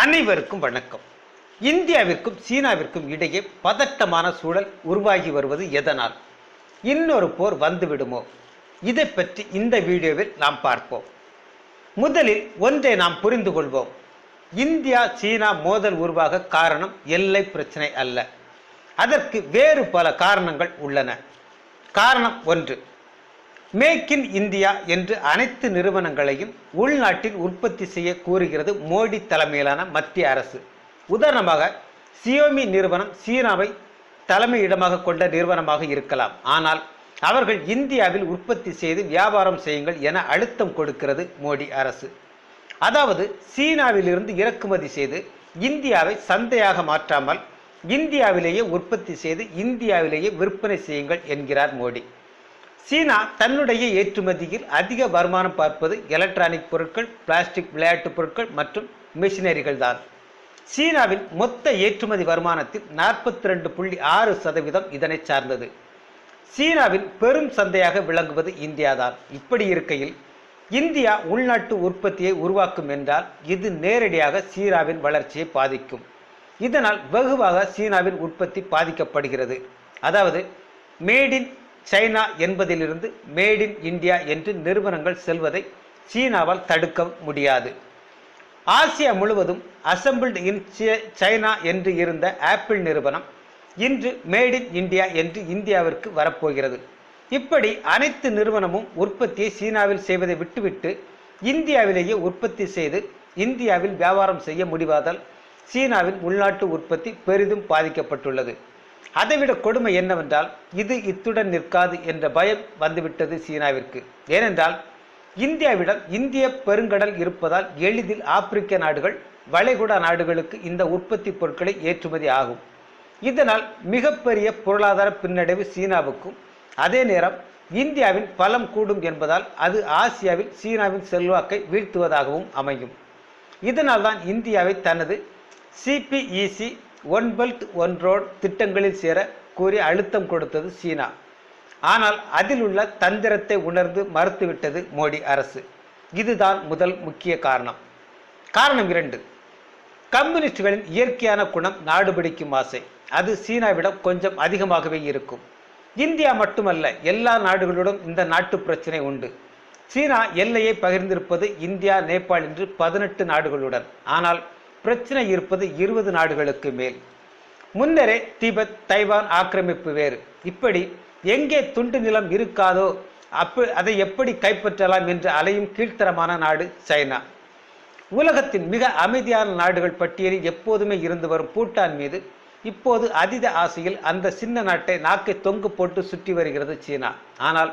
அனைவருக்கும் வணக்கம். இந்தியாவிற்கும் சீனாவிற்கும் இடையே பதட்டமான சூழல் உருவாகி வருவது எதனால்? இன்னொரு போர் வந்துவிடுமோ? இதை பற்றி இந்த வீடியோவில் நாம் பார்ப்போம். முதலில் ஒன்றை நாம் புரிந்து கொள்வோம். இந்தியா சீனா மோதல் உருவாக காரணம் எல்லை பிரச்சனை அல்ல. அதற்கு வேறு பல காரணங்கள் உள்ளன. காரணம் ஒன்று மேக் இன் இந்தியா என்று அனைத்து நிறுவனங்களையும் உள்நாட்டில் உற்பத்தி செய்ய கூறுகிறது மோடி தலைமையிலான மத்திய அரசு. உதாரணமாக சியோமி நிறுவனம் சீனாவை தலைமையிடமாக கொண்ட நிறுவனமாக இருக்கலாம். ஆனால் அவர்கள் இந்தியாவில் உற்பத்தி செய்து வியாபாரம் செய்யுங்கள் என அழுத்தம் கொடுக்கிறது மோடி அரசு. அதாவது சீனாவிலிருந்து இறக்குமதி செய்து இந்தியாவை சந்தையாக மாற்றாமல் இந்தியாவிலேயே உற்பத்தி செய்து இந்தியாவிலேயே விற்பனை செய்யுங்கள் என்கிறார் மோடி. சீனா தன்னுடைய ஏற்றுமதியில் அதிக வருமானம் பார்ப்பது எலக்ட்ரானிக் பொருட்கள் பிளாஸ்டிக் விளையாட்டுப் பொருட்கள் மற்றும் மிஷினரிகள் தான். சீனாவின் மொத்த ஏற்றுமதி வருமானத்தில் நாற்பத்தி ரெண்டு புள்ளி ஆறு சதவீதம் இதனை சார்ந்தது. சீனாவின் பெரும் சந்தையாக விளங்குவது இந்தியாதான் இப்படி இருக்கையில் இந்தியா உள்நாட்டு உற்பத்தியை உருவாக்கும் என்றால் இது நேரடியாக சீனாவின் வளர்ச்சியை பாதிக்கும். இதனால் வெகுவாக சீனாவின் உற்பத்தி பாதிக்கப்படுகிறது. அதாவது மேட் இன் சைனா என்பதிலிருந்து மேட் இன் இந்தியா என்று நிறுவனங்கள் செல்வதை சீனாவால் தடுக்க முடியாது. ஆசியா முழுவதும் அசம்பிள்டு இன் சைனா என்று இருந்த ஆப்பிள் நிறுவனம் இன்று மேட் இன் இந்தியா என்று இந்தியாவிற்கு வரப்போகிறது. இப்படி அனைத்து நிறுவனமும் உற்பத்தியை சீனாவில் செய்வதை விட்டுவிட்டு இந்தியாவிலேயே உற்பத்தி செய்து இந்தியாவில் வியாபாரம் செய்ய முடிவாதால் சீனாவின் உள்நாட்டு உற்பத்தி பெரிதும் பாதிக்கப்பட்டுள்ளது. அதைவிட கொடுமை என்னவென்றால் இது இத்துடன் நிற்காது என்ற பயம் வந்துவிட்டது சீனாவிற்கு. ஏனென்றால் இந்தியாவிடம் இந்திய பெருங்கடல் இருப்பதால் எளிதில் ஆப்பிரிக்க நாடுகள் வளைகுடா நாடுகளுக்கு இந்த உற்பத்தி பொருட்களை ஏற்றுமதி ஆகும். இதனால் மிகப்பெரிய பொருளாதார பின்னடைவு சீனாவுக்கும் அதே நேரம் இந்தியாவின் பலம் கூடும் என்பதால் அது ஆசியாவில் சீனாவின் செல்வாக்கை வீழ்த்துவதாகவும் அமையும். இதனால் தான் இந்தியாவை தனது CPEC one belt one road திட்டங்களில் சேர கூறி அழுத்தம் கொடுத்தது சீனா. ஆனால் அதில் உள்ள தந்திரத்தை உணர்ந்து மறுத்துவிட்டது மோடி அரசு. இதுதான் முதல் முக்கிய காரணம். காரணம் இரண்டு. கம்யூனிஸ்டுகளின் இயற்கையான குணம் நாடுபிடிக்கும் ஆசை. அது சீனாவிடம் கொஞ்சம் அதிகமாகவே இருக்கும். இந்தியா மட்டுமல்ல எல்லா நாடுகளுடன் இந்த நாட்டு பிரச்சனை உண்டு. சீனா எல்லையை பகிர்ந்திருப்பது இந்தியா நேபாள் என்று பதினெட்டு நாடுகளுடன். ஆனால் பிரச்சனை இருப்பது இருபது நாடுகளுக்கு மேல். முன்னரே திபெத் தைவான் ஆக்கிரமிப்பு வேறு. இப்படி எங்கே துண்டு நிலம் இருக்காதோ அப்ப அதை எப்படி கைப்பற்றலாம் என்று அலையும் கீழ்த்தரமான நாடு சைனா. உலகத்தின் மிக அமைதியான நாடுகள் பட்டியலில் எப்போதுமே இருந்து வரும் பூட்டான் மீது இப்போது அதீத ஆசையில் அந்த சின்ன நாட்டை நாக்கை தொங்கு போட்டு சுற்றி வருகிறது சீனா. ஆனால்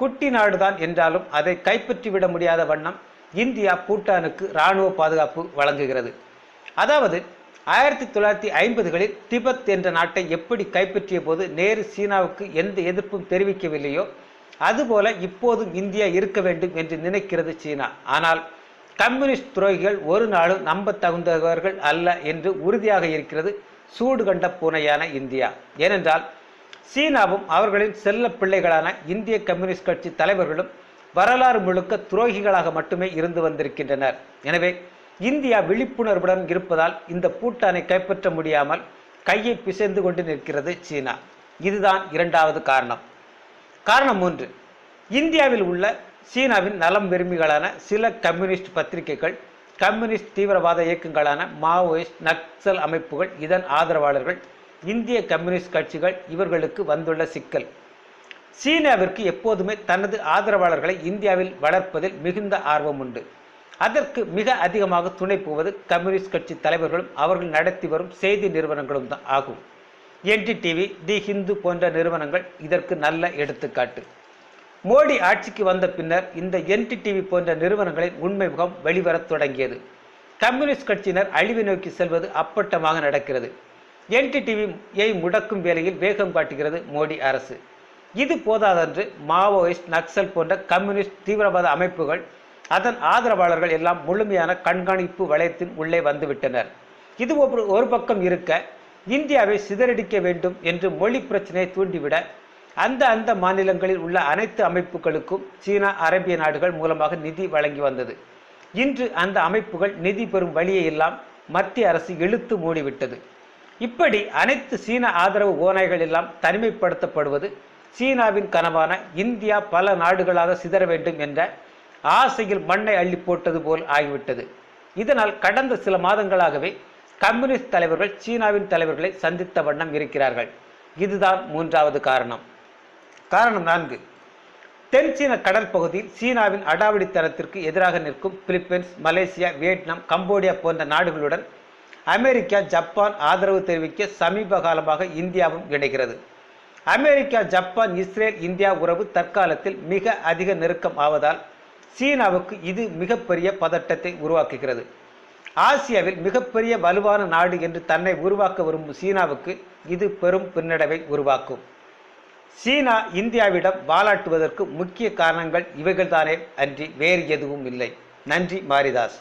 குட்டி நாடுதான் என்றாலும் அதை கைப்பற்றிவிட முடியாத வண்ணம் இந்தியா பூட்டானுக்கு இராணுவ பாதுகாப்பு வழங்குகிறது. அதாவது ஆயிரத்தி தொள்ளாயிரத்தி ஐம்பதுகளில் திபெத் என்ற நாட்டை எப்படி கைப்பற்றிய போது நேரு சீனாவுக்கு எந்த எதிர்ப்பும் தெரிவிக்கவில்லையோ அதுபோல இப்போதும் இந்தியா இருக்க வேண்டும் என்று நினைக்கிறது சீனா. ஆனால் கம்யூனிஸ்ட் துரோகிகள் ஒரு நாளும் நம்ப தகுந்தவர்கள் அல்ல என்று உறுதியாக இருக்கிறது சூடு கண்ட பூனையான இந்தியா. ஏனென்றால் சீனாவும் அவர்களின் செல்ல பிள்ளைகளான இந்திய கம்யூனிஸ்ட் கட்சி தலைவர்களும் வரலாறு முழுக்க துரோகிகளாக மட்டுமே இருந்து வந்திருக்கின்றனர். எனவே இந்தியா விழிப்புணர்வுடன் இருப்பதால் இந்த பூட்டானை கைப்பற்ற முடியாமல் கையை பிசைந்து கொண்டு நிற்கிறது சீனா. இதுதான் இரண்டாவது காரணம். காரணம் மூன்று. இந்தியாவில் உள்ள சீனாவின் நலம் விரும்பிகளான சில கம்யூனிஸ்ட் பத்திரிகைகள் கம்யூனிஸ்ட் தீவிரவாத இயக்கங்களான மாவோயிஸ்ட் நக்சல் அமைப்புகள் இதன் ஆதரவாளர்கள் இந்திய கம்யூனிஸ்ட் கட்சிகள் இவர்களுக்கு வந்துள்ள சிக்கல். சீனாவிற்கு எப்போதுமே தனது ஆதரவாளர்களை இந்தியாவில் வளர்ப்பதில் மிகுந்த ஆர்வம் உண்டு. அதற்கு மிக அதிகமாக துணை போவது கம்யூனிஸ்ட் கட்சி தலைவர்களும் அவர்கள் நடத்தி வரும் செய்தி நிறுவனங்களும் தான் ஆகும். என்டிடிவி தி ஹிந்து போன்ற நிறுவனங்கள் இதற்கு நல்ல எடுத்துக்காட்டு. மோடி ஆட்சிக்கு வந்த பின்னர் இந்த என்டிடிவி போன்ற நிறுவனங்களின் உண்மை முகம் வெளிவரத் தொடங்கியது. கம்யூனிஸ்ட் கட்சியினர் அழிவை நோக்கி செல்வது அப்பட்டமாக நடக்கிறது. என்டிடிவியை முடக்கும் வேலையில் வேகம் காட்டுகிறது மோடி அரசு. இது போதாதன்று மாவோயிஸ்ட் நக்சல் போன்ற கம்யூனிஸ்ட் தீவிரவாத அமைப்புகள் அதன் ஆதரவாளர்கள் எல்லாம் முழுமையான கண்காணிப்பு வளையத்தின் உள்ளே வந்துவிட்டனர். இது ஒரு ஒரு பக்கம் இருக்க இந்தியாவை சிதறடிக்க வேண்டும் என்று மொழி பிரச்சனையை தூண்டிவிட அந்த அந்த மாநிலங்களில் உள்ள அனைத்து அமைப்புகளுக்கும் சீனா அரேபிய நாடுகள் மூலமாக நிதி வழங்கி வந்தது. இன்று அந்த அமைப்புகள் நிதி பெறும் வழியை எல்லாம் மத்திய அரசு இழுத்து மூடிவிட்டது. இப்படி அனைத்து சீன ஆதரவு ஓநாய்கள் எல்லாம் தனிமைப்படுத்தப்படுவது சீனாவின் கனவான இந்தியா பல நாடுகளாக சிதற வேண்டும் என்ற ஆசையில் மண்ணை அள்ளி போட்டது போல் ஆகிவிட்டது. இதனால் கடந்த சில மாதங்களாகவே கம்யூனிஸ்ட் தலைவர்கள் சீனாவின் தலைவர்களை சந்தித்த வண்ணம் இருக்கிறார்கள். இதுதான் மூன்றாவது காரணம். காரணம் நான்கு. தென் சீன கடல் பகுதியில் சீனாவின் அடாவடித்தனத்திற்கு எதிராக நிற்கும் பிலிப்பைன்ஸ் மலேசியா வியட்நாம் கம்போடியா போன்ற நாடுகளுடன் அமெரிக்கா ஜப்பான் ஆதரவு தெரிவிக்க சமீப காலமாக இந்தியாவும் இணைகிறது. அமெரிக்கா ஜப்பான் இஸ்ரேல் இந்தியா உறவு தற்காலத்தில் மிக அதிக நெருக்கம் ஆவதால் சீனாவுக்கு இது மிகப்பெரிய பதட்டத்தை உருவாக்குகிறது. ஆசியாவில் மிகப்பெரிய வலுவான நாடு என்று தன்னை உருவாக்க விரும்பும் சீனாவுக்கு இது பெரும் பின்னடைவை உருவாக்கும். சீனா இந்தியாவிடம் வாலாட்டுவதற்கு முக்கிய காரணங்கள் இவைகள்தானே அன்றி வேறு எதுவும் இல்லை. நன்றி மாரிதாஸ்.